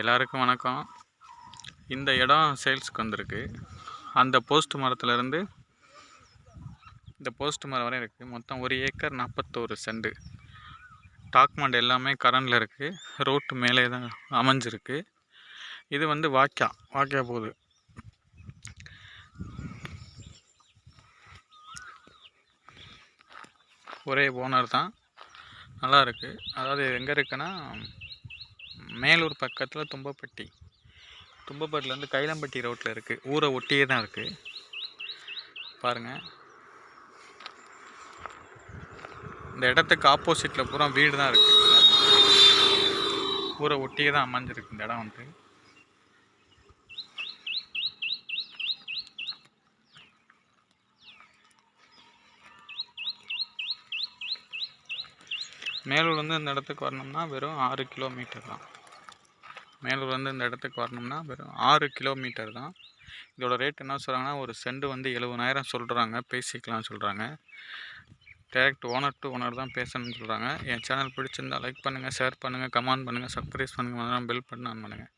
எல்லாருக்கும் வணக்கம். இந்த இடம் சேல்ஸுக்கு வந்திருக்கு. அந்த போஸ்ட் மரத்துலேருந்து இந்த போஸ்ட் மரம் வரை இருக்குது மொத்தம் ஒரு ஏக்கர் நாற்பத்தோரு செண்டு. டாக்மெண்ட் எல்லாமே கரண்டில் இருக்குது ரோட்டு மேலே தான் அமைஞ்சிருக்கு. இது வந்து வாக்கியா வாக்கியா போகுது. ஒரே ஓனர் தான். நல்லா இருக்குது அதாவது எங்கே இருக்குன்னா மேலூர் பக்கத்தில் தும்பப்பட்டி. தும்பப்பட்டிலேருந்து கைலம்பட்டி ரோட்டில் இருக்குது ஊரை ஒட்டியே தான் இருக்குது பாருங்கள் இந்த இடத்துக்கு ஆப்போசிட்டில் பூரா வீடு தான் இருக்குது ஊரை ஒட்டியே தான் அமைஞ்சிருக்கு இந்த இடம் வந்து. மேலூர்லேருந்து இந்த இடத்துக்கு வரணும்னா வெறும் ஆறு கிலோமீட்டர் தான். மேலூர்லேருந்து இந்த இடத்துக்கு வரணும்னா வெறும் ஆறு கிலோமீட்டர் தான். இதோட ரேட் என்ன சொல்கிறாங்கன்னா ஒரு செண்டு வந்து எழுபதாயிரம் சொல்கிறாங்க பேசிக்கலாம் சொல்கிறாங்க டேரக்ட் ஓனர் டு ஓனர் தான் பேசணும்னு சொல்கிறாங்க என் சேனல் பிடிச்சிருந்தால் லைக் பண்ணுங்கள் ஷேர் பண்ணுங்கள் கமெண்ட் பண்ணுங்கள் சப்ஸ்கிரைப் பண்ணுங்கள் பெல் பட்டன் ஆன் பண்ணுங்கள்